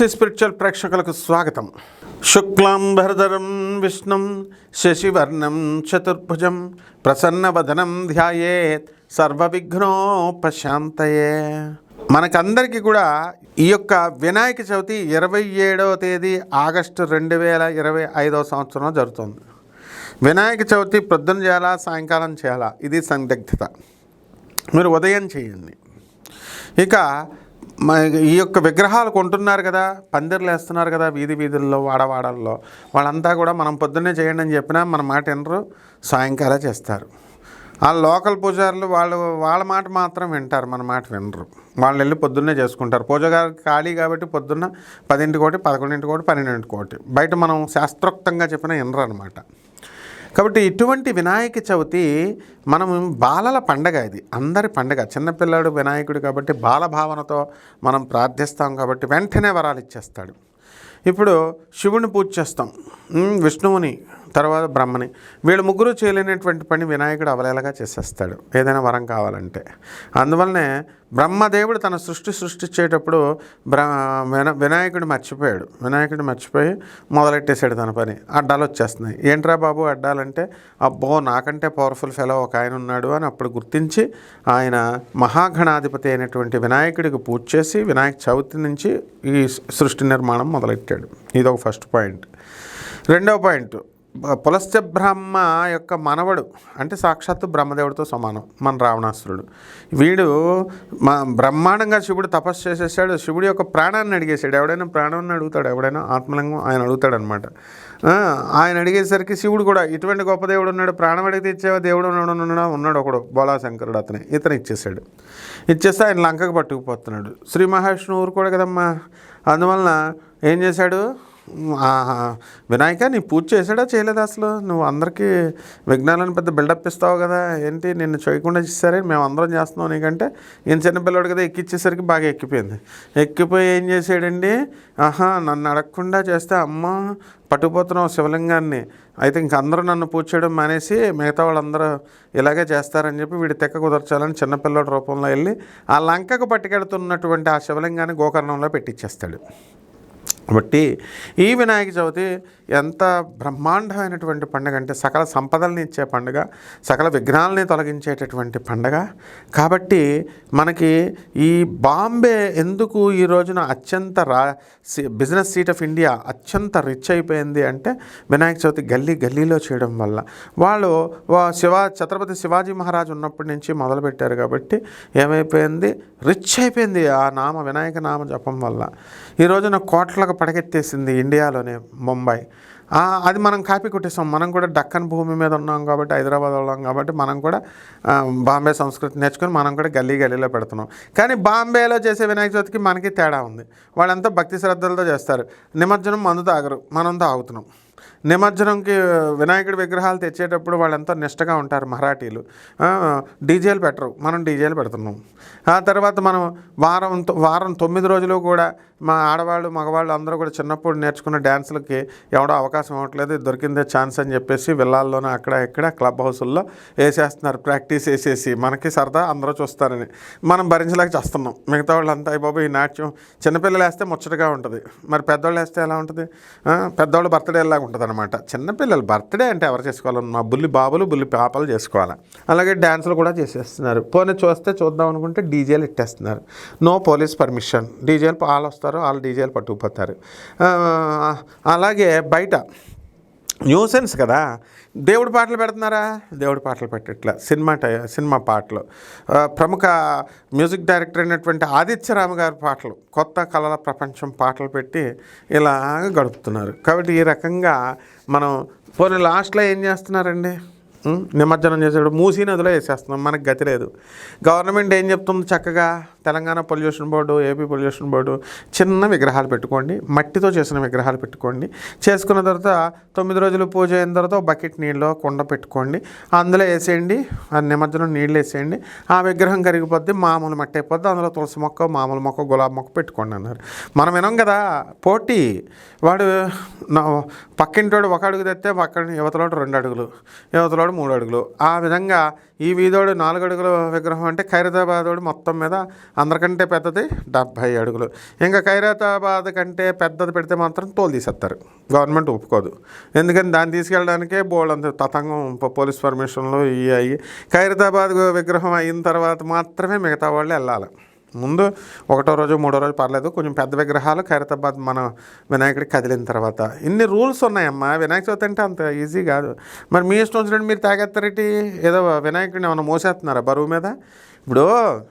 తులసి spiritual ప్రేక్షకులకు స్వాగతం. శుక్లాంబరధరం విష్ణుం శశివర్ణం చతుర్భుజం ప్రసన్నవదనం ధ్యాయేత్ సర్వవిఘ్నోపశాంతయే. మనకందరికీ కూడా ఈ యొక్క వినాయక చవితి ఇరవై ఏడవ తేదీ ఆగస్టు రెండు వేల ఇరవై ఐదవ సంవత్సరంలో జరుగుతుంది. వినాయక చవితి ప్రొద్దున చేయాలా సాయంకాలం చేయాలా? ఇది సందిగ్ధత. మీరు ఉదయం చేయండి. ఇక ఈ యొక్క విగ్రహాలు కొంటున్నారు కదా పందిర్లు వేస్తున్నారు కదా వీధి వీధుల్లో వాడవాడల్లో వాళ్ళంతా కూడా మనం పొద్దున్నే చేయండి అని చెప్పినా మన మాట వినరు సాయంకాలం చేస్తారు. ఆ లోకల్ పూజారులు వాళ్ళు వాళ్ళ మాట మాత్రం వింటారు మన మాట వినరు. వాళ్ళు వెళ్ళి పొద్దున్నే చేసుకుంటారు. పూజగారికి ఖాళీ కాబట్టి పొద్దున్న పదింటి కోటి పదకొండింటి కోటి పన్నెండింటి కోటి బయట మనం శాస్త్రోక్తంగా చెప్పిన వినరు అనమాట కాబట్టి ఇటువంటి వినాయక చవితి మనం బాలల పండగ ఇది. అందరి పండగ. చిన్నపిల్లాడు వినాయకుడు కాబట్టి బాలభావనతో మనం ప్రార్థిస్తాం కాబట్టి వెంటనే వరాలు ఇచ్చేస్తాడు. ఇప్పుడు శివుని పూజ చేస్తాం. విష్ణువుని తర్వాత బ్రహ్మని. వీళ్ళు ముగ్గురు చేయలేనటువంటి పని వినాయకుడు అవలేలగా చేసేస్తాడు. ఏదైనా వరం కావాలంటే. అందువల్లనే బ్రహ్మదేవుడు తన సృష్టి సృష్టించేటప్పుడు బ్ర విన వినాయకుడు మర్చిపోయాడు. వినాయకుడు మర్చిపోయి మొదలెట్టేశాడు తన పని. అడ్డాలు వచ్చేస్తున్నాయి. ఏంట్రా బాబు అడ్డాలంటే అబ్బో నాకంటే పవర్ఫుల్ ఫెలో ఒక ఆయన ఉన్నాడు అని అప్పుడు గుర్తించి ఆయన మహాగణాధిపతి అయినటువంటి వినాయకుడికి పూజ చేసి వినాయక చవితి నుంచి ఈ సృష్టి నిర్మాణం మొదలెట్టాడు. ఇది ఒక ఫస్ట్ పాయింట్. రెండవ పాయింట్. బ- బ్రహ్మ యొక్క మనవడు అంటే సాక్షాత్తు బ్రహ్మదేవుడితో సమానం మన రావణాసురుడు. వీడు మా బ్రహ్మాండంగా శివుడు తపస్సు చేసేసాడు శివుడు యొక్క ప్రాణాన్ని అడిగేశాడు. ఎవడైనా ప్రాణాన్ని అడుగుతాడు? ఎవడైనా ఆత్మలింగం ఆయన అడుగుతాడు అనమాట ఆయన అడిగేసరికి శివుడు కూడా ఇటువంటి గొప్ప దేవుడు ఉన్నాడు ప్రాణం అడిగితే ఇచ్చేవా? దేవుడు ఉన్నాడు ఉన్నాడు ఉన్నాడు ఒకడు బోలాశంకరుడు అతనే. ఇతను ఇచ్చేసాడు ఇచ్చేస్తే ఆయన లంకకు పట్టుకుపోతున్నాడు. శ్రీ మహావిష్ణువు ఊరు కూడా కదమ్మా. అందువలన ఏం చేశాడు? వినాయక నీ పూజ చేసాడా చేయలేదా అసలు? నువ్వు అందరికీ విఘ్నాలను పెద్ద బిల్డప్ ఇస్తావు కదా. ఏంటి నిన్ను చేయకుండా చేస్తారే మేము అందరం చేస్తున్నాం నీకంటే. నేను చిన్నపిల్లడు కదా ఎక్కిచ్చేసరికి బాగా ఎక్కిపోయింది. ఎక్కిపోయి ఏం చేసాడండి ఆహా నన్ను అడగకుండా చేస్తే అమ్మ పట్టుకుపోతున్నావు శివలింగాన్ని. అయితే ఇంక అందరూ నన్ను పూజ చేయడం మానేసి మిగతా వాళ్ళందరూ ఇలాగే చేస్తారని చెప్పి వీడి తెక్క కుదర్చాలని చిన్నపిల్లడి రూపంలో వెళ్ళి ఆ లంకకు పట్టుకెడుతున్నటువంటి ఆ శివలింగాన్ని గోకర్ణంలో పెట్టించేస్తాడు కాబట్టి ఈ వినాయక చవితి ఎంత బ్రహ్మాండమైనటువంటి పండుగ అంటే సకల సంపదల్ని ఇచ్చే పండుగ సకల విఘ్నాలని తొలగించేటటువంటి పండుగ. కాబట్టి మనకి ఈ బాంబే ఎందుకు ఈ రోజున అత్యంత రా బిజినెస్ సీట్ ఆఫ్ ఇండియా అత్యంత రిచ్ అయిపోయింది అంటే వినాయక చవితి గల్లీ గల్లీలో చేయడం వల్ల. వాళ్ళు వా- శివా ఛత్రపతి శివాజీ మహారాజు ఉన్నప్పటి నుంచి మొదలుపెట్టారు కాబట్టి ఏమైపోయింది? రిచ్ అయిపోయింది ఆ నామ వినాయక నామ జపం వల్ల. ఈ రోజున కోట్లకు పడగెత్తేసింది ఇండియాలోనే ముంబై. అది మనం కాపీ కొట్టేసాం. మనం కూడా డక్కన్ భూమి మీద ఉన్నాం కాబట్టి హైదరాబాద్ ఉన్నాం కాబట్టి మనం కూడా బాంబే సంస్కృతి నేర్చుకొని మనం కూడా గల్లీ గల్లీలో పెడుతున్నాం. కానీ బాంబేలో చేసే వినాయక చవితికి మనకి తేడా ఉంది. వాళ్ళంతా భక్తి శ్రద్ధలతో చేస్తారు. నిమజ్జనం మందు తాగరు. మనం తాగుతున్నాం. నిమజ్జనంకి వినాయకుడి విగ్రహాలు తెచ్చేటప్పుడు వాళ్ళంతా నిష్టగా ఉంటారు మరాఠీలు. డీజేలు పెట్టరు. మనం డీజేలు పెడుతున్నాం. ఆ తర్వాత మనం వారం వారం తొమ్మిది రోజులు కూడా మా ఆడవాళ్ళు మగవాళ్ళు అందరూ కూడా చిన్నప్పుడు నేర్చుకున్న డ్యాన్సులకి ఎవడో అవకాశం అవ్వట్లేదు దొరికిందే ఛాన్స్ అని చెప్పేసి విల్లాల్లోనే అక్కడ ఇక్కడ క్లబ్ హౌసుల్లో వేసేస్తున్నారు. ప్రాక్టీస్ వేసేసి మనకి సరదా అందరూ చూస్తారని. మనం భరించలేక చేస్తున్నాం. మిగతా వాళ్ళంతా అయ్య బాబు ఈ నాట్యం చిన్నపిల్లలు వేస్తే ముచ్చటగా ఉంటుంది. మరి పెద్దవాళ్ళు వేస్తే ఎలా ఉంటుంది? పెద్దవాళ్ళు బర్త్డే లాగా ఉంటుంది అనమాట చిన్నపిల్లలు బర్త్డే అంటే ఎవరు చేసుకోవాలి? మా బుల్లి బాబులు బుల్లి పాపలు చేసుకోవాలి. అలాగే డ్యాన్సులు కూడా చేసేస్తున్నారు. పోనీ చూస్తే చూద్దాం అనుకుంటే డీజేలు ఇట్టేస్తున్నారు. No police permission. డీజేలు వాళ్ళు వస్తారు వాళ్ళు డీజేలు పట్టుకుపోతారు. అలాగే బయట న్యూసెన్స్ కదా. దేవుడి పాటలు పెడుతున్నారా? దేవుడి పాటలు పెట్టట్లా. సినిమా టై సినిమా పాటలు. ప్రముఖ మ్యూజిక్ డైరెక్టర్ అయినటువంటి ఆదిత్యరామ గారి పాటలు కొత్త కళల ప్రపంచం పాటలు పెట్టి ఇలాగ గడుపుతున్నారు. కాబట్టి ఈ రకంగా మనం పోనీ లాస్ట్లో ఏం చేస్తున్నారండి? నిమజ్జనం చేసేటప్పుడు మూసీ నదిలో వేసేస్తున్నాం. మనకు గతి లేదు. గవర్నమెంట్ ఏం చెప్తుంది చక్కగా? Telangana pollution board AP pollution board చిన్న విగ్రహాలు పెట్టుకోండి. మట్టితో చేసిన విగ్రహాలు పెట్టుకోండి. చేసుకున్న తర్వాత తొమ్మిది రోజులు పూజ అయిన తర్వాత బకెట్ నీళ్ళు కుండ పెట్టుకోండి. అందులో వేసేయండి. ఆ నిమజ్జనం నీళ్ళు వేసేయండి. ఆ విగ్రహం కరిగిపోద్ది మామూలు మట్టి అయిపోద్ది. అందులో తులసి మొక్క మామూలు మొక్క గులాబీ మొక్క పెట్టుకోండి అన్నారు. మనం వినం కదా పోటీ. వాడు పక్కింటోడు ఒక అడుగు తెస్తే పక్కన యువతలోడు రెండు అడుగులు. యువతలోడు వీధోడు మూడు అడుగులు. ఆ విధంగా ఈ వీధోడు నాలుగు అడుగుల విగ్రహం అంటే ఖైరతాబాదోడు మొత్తం మీద అందరికంటే పెద్దది డెబ్భై అడుగులు. ఇంకా ఖైరతాబాద్ కంటే పెద్దది పెడితే మాత్రం తోలు తీసేస్తారు. గవర్నమెంట్ ఒప్పుకోదు. ఎందుకని దాన్ని తీసుకెళ్ళడానికే బోల్డ్ అంత తతంగం పోలీస్ పర్మిషన్లు ఇవి అయ్యి ఖైరతాబాద్ విగ్రహం అయిన తర్వాత మాత్రమే మిగతా వాళ్ళు వెళ్ళాలి. ముందు ఒకటో రోజు మూడో రోజు పర్లేదు. కొంచెం పెద్ద విగ్రహాలు ఖైరతాబాద్ మన వినాయకుడికి కదిలిన తర్వాత. ఇన్ని రూల్స్ ఉన్నాయమ్మా. వినాయక చవితి అంటే అంత ఈజీ కాదు. మరి మీ ఇష్టం వచ్చినట్టు మీరు తాగేస్తారేటి? ఏదో వినాయకుడిని ఏమైనా మోసేస్తున్నారా బరువు మీద? ఇప్పుడు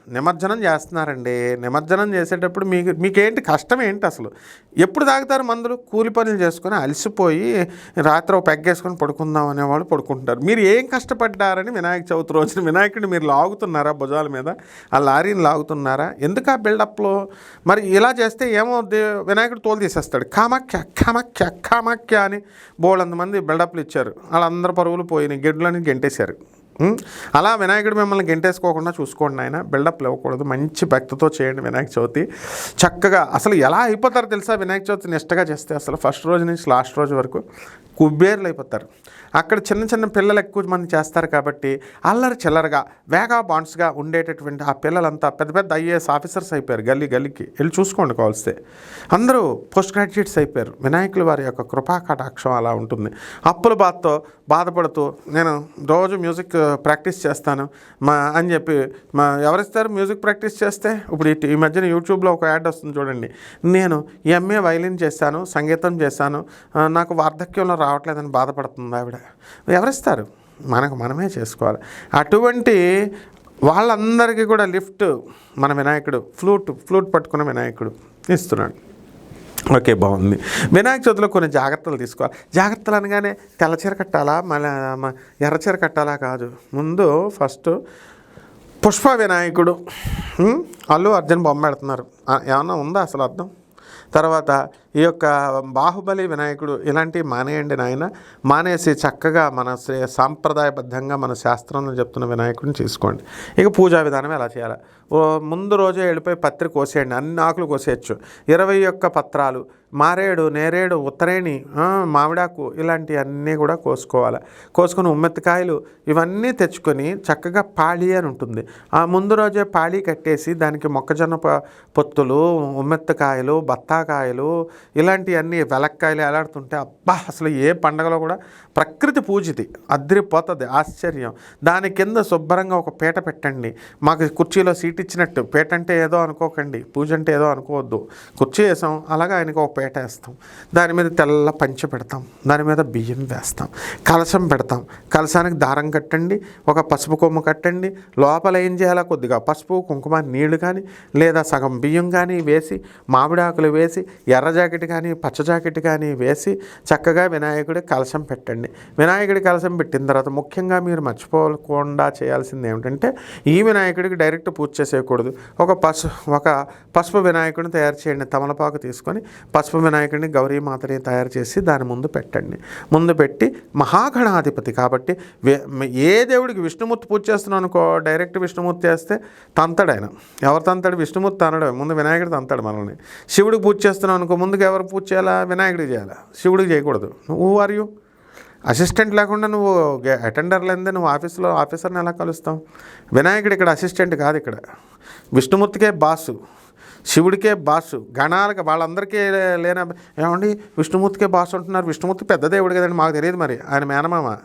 నిమజ్జనం చేస్తున్నారండి. నిమజ్జనం చేసేటప్పుడు మీకు మీకేంటి కష్టం ఏంటి అసలు? ఎప్పుడు తాగుతారు మందులు? కూలి పనులు చేసుకొని అలసిపోయి రాత్రి ఒక పెగ్గేసుకొని పడుకుందాం అనేవాళ్ళు పడుకుంటారు. మీరు ఏం కష్టపడ్డారని వినాయక చవితి రోజున వినాయకుడిని మీరు లాగుతున్నారా భుజాల మీద? ఆ లారీని లాగుతున్నారా? ఎందుకు ఆ బిల్డప్లో? మరి ఇలా చేస్తే ఏమవుద్ది వినాయకుడు తోలు తీసేస్తాడు. కామాఖ్య కామాఖ్య కామాఖ్య అని బోళ్ళంతమంది బిల్డప్లు ఇచ్చారు. వాళ్ళందరూ పరుగులు పోయినాయి గెడ్లని గెంటేశారు. అలా వినాయకుడు మిమ్మల్ని గెంటేసుకోకుండా చూసుకోండి ఆయన బిల్డప్ ఇవ్వకూడదు మంచి భక్తితో చేయండి వినాయక చవితి. చక్కగా అసలు ఎలా అయిపోతారో తెలుసా వినాయక చవితి నిష్టగా చేస్తే? అసలు ఫస్ట్ రోజు నుంచి లాస్ట్ రోజు వరకు కుబేర్లు అయిపోతారు అక్కడ చిన్న చిన్న పిల్లలు ఎక్కువ మంది చేస్తారు కాబట్టి అల్లరి చిల్లరగా వేగా బాండ్స్గా ఉండేటటువంటి ఆ పిల్లలంతా పెద్ద పెద్ద ఐఏఎస్ ఆఫీసర్స్ అయిపోయారు గల్లీ గల్లీకి. వెళ్ళి చూసుకోండి కావాల్స్తే. అందరూ పోస్ట్ గ్రాడ్యుయేట్స్ అయిపోయారు. వినాయకుల వారి యొక్క కృపా కటాక్షం అలా ఉంటుంది. అప్పుల బాధతో బాధపడుతూ నేను రోజు మ్యూజిక్ ప్రాక్టీస్ చేస్తాను. మా అని చెప్పి మా ఎవరిస్తారు మ్యూజిక్ ప్రాక్టీస్ చేస్తే? ఇప్పుడు ఈ మధ్యన యూట్యూబ్లో ఒక యాడ్ వస్తుంది చూడండి. నేను ఎంఏ వైలిన్ చేశాను సంగీతం చేశాను నాకు వార్ధక్యంలో రావట్లేదని బాధపడుతుంది ఆవిడ. ఎవరిస్తారు? మనకు మనమే చేసుకోవాలి. అటువంటి వాళ్ళందరికీ కూడా లిఫ్ట్ మన వినాయకుడు ఫ్లూట్ ఫ్లూట్ పట్టుకున్న వినాయకుడు ఇస్తున్నాడు. ఓకే బాగుంది. వినాయక చవితిలో కొన్ని జాగ్రత్తలు తీసుకోవాలి. జాగ్రత్తలు అనగానే తెల్ల చీర కట్టాలా? మళ్ళీ ఎర్ర చీర కట్టాలా కాదు. ముందు ఫస్ట్ పుష్ప వినాయకుడు. అల్లు అర్జున్ బొమ్మ పెడుతున్నారు. ఏమన్నా ఉందా అసలు అర్థం? తర్వాత ఈ యొక్క బాహుబలి వినాయకుడు ఇలాంటివి మానేయండి నాయన. మానేసి చక్కగా మన శ్రే- సాంప్రదాయబద్ధంగా మన శాస్త్రంలో చెప్తున్న వినాయకుడిని చేసుకోండి. ఇక పూజా విధానం ఎలా చేయాలి? ఓ ముందు రోజే వెళ్ళిపోయి పత్రి కోసేయండి. అన్ని ఆకులు కోసేయచ్చు. ఇరవై ఒక్క పత్రాలు. మారేడు నేరేడు ఉత్తరేణి మామిడాకు ఇలాంటి ఇలాంటివన్నీ కూడా కోసుకోవాలి. కోసుకొని ఉమ్మెత్తకాయలు ఇవన్నీ తెచ్చుకొని చక్కగా పాళీ అని ఉంటుంది. ఆ ముందు రోజే పాళీ కట్టేసి దానికి మొక్కజొన్న పొత్తులు ఉమ్మెత్తకాయలు బత్తాకాయలు ఇలాంటివన్నీ వెలక్కాయలు ఎలాడుతుంటే అబ్బా అసలు ఏ పండగలో కూడా ప్రకృతి పూజితి అద్రిపోతుంది ఆశ్చర్యం. దాని కింద శుభ్రంగా ఒక పీట పెట్టండి. మాకు కుర్చీలో సీట్ ఇచ్చినట్టు. పీట అంటే ఏదో అనుకోకండి. పూజ అంటే ఏదో అనుకోవద్దు. కుర్చీ వేసాం అలాగే ఆయనకు ఒక పేటేస్తాం. దాని మీద తెల్ల పంచె పెడతాం. దాని మీద బియ్యం వేస్తాం. కలశం పెడతాం. కలశానికి దారం కట్టండి ఒక పసుపు కొమ్ము కట్టండి. లోపల ఏం చేయాలా? కొద్దిగా పసుపు కుంకుమ నీళ్ళు కానీ లేదా సగం బియ్యం కానీ వేసి మామిడాకులు వేసి ఎర్ర జాకెట్ కానీ పచ్చ జాకెట్ కానీ వేసి చక్కగా వినాయకుడి కలశం పెట్టండి. వినాయకుడి కలశం పెట్టిన తర్వాత ముఖ్యంగా మీరు మర్చిపోకుండా చేయాల్సింది ఏమిటంటే ఈ వినాయకుడికి డైరెక్ట్ పూజ చేసేయకూడదు. ఒక పసు ఒక పసుపు వినాయకుడిని తయారు చేయండి. తమలపాకు తీసుకొని పసుపు వినాయకుడిని గౌరీమాతని తయారు చేసి దాని ముందు పెట్టండి. ముందు పెట్టి మహాగణాధిపతి కాబట్టి వే- ఏ దేవుడికి విష్ణుమూర్తి పూజ చేస్తున్నాను అనుకో డైరెక్ట్ విష్ణుమూర్తి చేస్తే తంతాడు ఆయన. ఎవరు తంతాడు? విష్ణుమూర్తి అనడమే ముందు వినాయకుడు తంతాడు మనల్ని. శివుడికి పూజ చేస్తున్నావు అనుకో ముందుకు ఎవరు పూజ చేయాలా? వినాయకుడికి చేయాలా? శివుడికి చేయకూడదు. నువ్వు ఆర్ యూ? అసిస్టెంట్ లేకుండా నువ్వు అటెండర్ లేదా నువ్వు ఆఫీస్లో ఆఫీసర్ని ఎలా కలుస్తావు? వినాయకుడు ఇక్కడ అసిస్టెంట్ కాదు ఇక్కడ. విష్ణుమూర్తికే బాసు. శివుడికే బాసు గణాలకు వాళ్ళందరికీ లేన ఏమండి? విష్ణుమూర్తికే బాసు అంటున్నారు. విష్ణుమూర్తి పెద్ద దేవుడు కదండి మాకు తెలియదు మరి. ఆయన మేనమామ.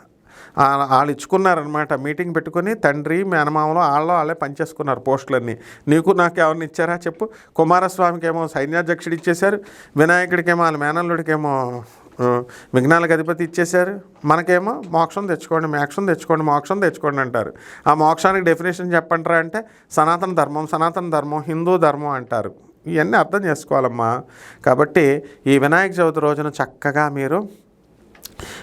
వాళ్ళు ఇచ్చుకున్నారనమాట మీటింగ్ పెట్టుకొని తండ్రి మేనమామలో వాళ్ళు వాళ్ళే పనిచేసుకున్నారు పోస్టులన్నీ. నీకు నాకు ఎవరిని ఇచ్చారా చెప్పు? కుమారస్వామికి ఏమో సైన్యాధ్యక్షుడు ఇచ్చేశారు. వినాయకుడికేమో వాళ్ళ మేనల్లుడికేమో విఘ్నాలకు అధిపతి ఇచ్చేశారు. మనకేమో మోక్షం తెచ్చుకోండి మోక్షం తెచ్చుకోండి మోక్షం తెచ్చుకోండి అంటారు. ఆ మోక్షానికి డెఫినేషన్ చెప్పంటారా అంటే సనాతన ధర్మం సనాతన ధర్మం హిందూ ధర్మం అంటారు. ఇవన్నీ అర్థం చేసుకోవాలమ్మా. కాబట్టి ఈ వినాయక చవితి రోజున చక్కగా మీరు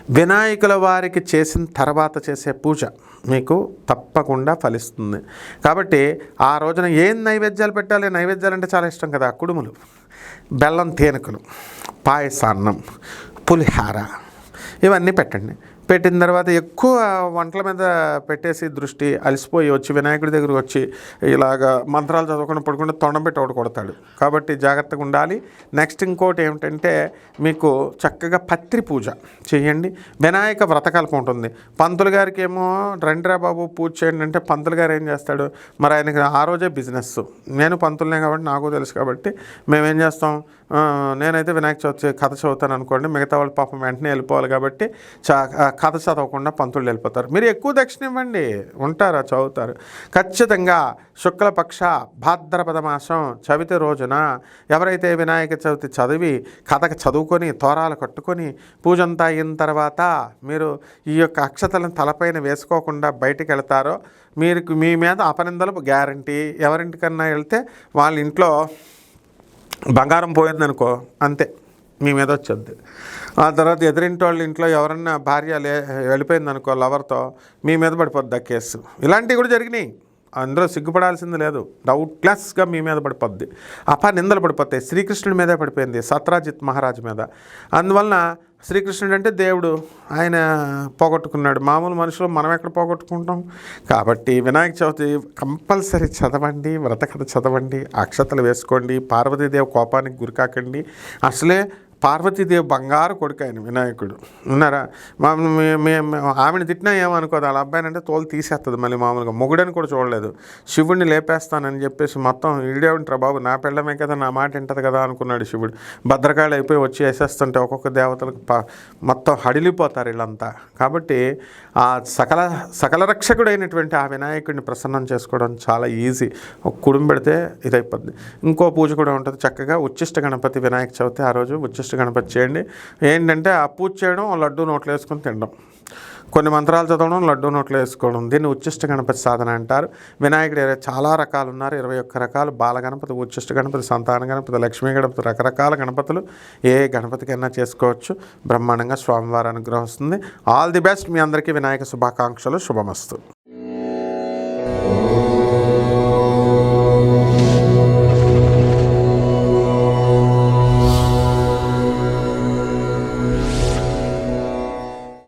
వినాయకుల వారికి చేసిన తర్వాత చేసే పూజ మీకు తప్పకుండా ఫలిస్తుంది. కాబట్టి ఆ రోజున ఏం నైవేద్యాలు పెట్టాలి? నైవేద్యాలు అంటే చాలా ఇష్టం కదా కుడుములు బెల్లం తేనెకలు పాయసాన్నం పులిహార. ఇవన్నీ పెట్టండి. పెట్టిన తర్వాత ఎక్కువ వంటల మీద పెట్టేసి దృష్టి అలసిపోయి వచ్చి వినాయకుడి దగ్గరకు వచ్చి ఇలాగ మంత్రాలు చదవకుండా పడుకుంటే తొండం పెట్టి ఒకటి కొడతాడు. కాబట్టి జాగ్రత్తగా ఉండాలి. నెక్స్ట్ ఇంకోటి ఏమిటంటే మీకు చక్కగా పత్రి పూజ చేయండి. వినాయక వ్రతకల్పం ఉంటుంది. పంతులు గారికి ఏమో రండిరా బాబు పూజ చేయండి అంటే పంతులు గారు ఏం చేస్తాడు? మరి ఆయనకి ఆ రోజే బిజినెస్ నేను పంతులనే కాబట్టి నాకు తెలుసు కాబట్టి మేమేం చేస్తాం? నేనైతే వినాయక చవితి కథ చదువుతాను అనుకోండి. మిగతా వాళ్ళు పాపం వెంటనే వెళ్ళిపోవాలి కాబట్టి చా కథ చదవకుండా పంతులు వెళ్ళిపోతారు. మీరు ఎక్కువ దక్షిణ ఇవ్వండి. ఉంటారా చదువుతారు. ఖచ్చితంగా శుక్లపక్ష భాద్రపద మాసం చవితి రోజున ఎవరైతే వినాయక చవితి చదివి కథకు చదువుకొని తోరాలు కట్టుకొని పూజంతా అయిన తర్వాత మీరు ఈ యొక్క అక్షతలను తలపైన వేసుకోకుండా బయటికి వెళ్తారో మీరు మీ మీద అపనిందలు గ్యారంటీ ఎవరింటికన్నా వెళ్తే వాళ్ళ ఇంట్లో బంగారం పోయిందనుకో అంతే. మీ మీద వచ్చొద్ది. ఆ తర్వాత ఎదిరింటి వాళ్ళ ఇంట్లో ఎవరన్నా భార్య లే వెళ్ళిపోయిందనుకో లవర్తో మీ మీద పడిపోద్ది ఆ కేసు? ఇలాంటివి కూడా జరిగినాయి. అందులో సిగ్గుపడాల్సింది లేదు. డౌట్లెస్గా మీ మీద పడిపోద్ది. అపా నిందలు పడిపోతాయి. శ్రీకృష్ణుడి మీదే పడిపోయింది. సత్రాజిత్ మహారాజు మీద. అందువలన శ్రీకృష్ణుడు అంటే దేవుడు. ఆయన పోగొట్టుకున్నాడు. మామూలు మనుషులు మనం ఎక్కడ పోగొట్టుకుంటాం? కాబట్టి వినాయక చవితి కంపల్సరీ చదవండి వ్రతకథ చదవండి అక్షతలు వేసుకోండి పార్వతీదేవి కోపానికి గురికాకండి అసలే పార్వతీదేవి బంగారు కొడుకు ఆయన వినాయకుడు. ఉన్నారా మా ఆమెను తిట్టినా ఏమనుకోదు. వాళ్ళ అబ్బాయిని అంటే తోలు తీసేస్తుంది మళ్ళీ మామూలుగా. మొగుడని కూడా చూడలేదు. శివుడిని లేపేస్తానని చెప్పేసి మొత్తం ఈడేమిట్రా బాబు. నా పిల్లమే కదా నా మాట వింటది కదా అనుకున్నాడు శివుడు. భద్రకాళి అయిపోయి వచ్చి వేసేస్తుంటే ఒక్కొక్క దేవతలకు మొత్తం హడిలిపోతారు వీళ్ళంతా. కాబట్టి ఆ సకల సకల రక్షకుడైనటువంటి ఆ వినాయకుడిని ప్రసన్నం చేసుకోవడం చాలా ఈజీ. ఒక కుడుం పెడితే ఇదైపోద్ది. ఇంకో పూజ కూడా ఉంటుంది. చక్కగా ఉచ్చిష్ట గణపతి వినాయక చవితి ఆ రోజు ఉచ్చిష్ట గణపతి చేయండి ఏంటంటే ఆ పూజ చేయడం లడ్డు నోట్లో వేసుకొని తినడం. కొన్ని మంత్రాలు చదవడం లడ్డు నోట్లో వేసుకోవడం. దీన్ని ఉచ్చిష్ట గణపతి సాధన అంటారు. వినాయకుడు ఇరవై- చాలా రకాలు ఉన్నారు. ఇరవై ఒక్క రకాలు బాల గణపతి ఉచ్చిష్ట గణపతి సంతాన గణపతి లక్ష్మీ గణపతి రకరకాల గణపతులు ఏ గణపతికైనా చేసుకోవచ్చు. బ్రహ్మాండంగా స్వామివారి అనుగ్రహం వస్తుంది. All the best. మీ అందరికీ వినాయక శుభాకాంక్షలు. శుభమస్తు.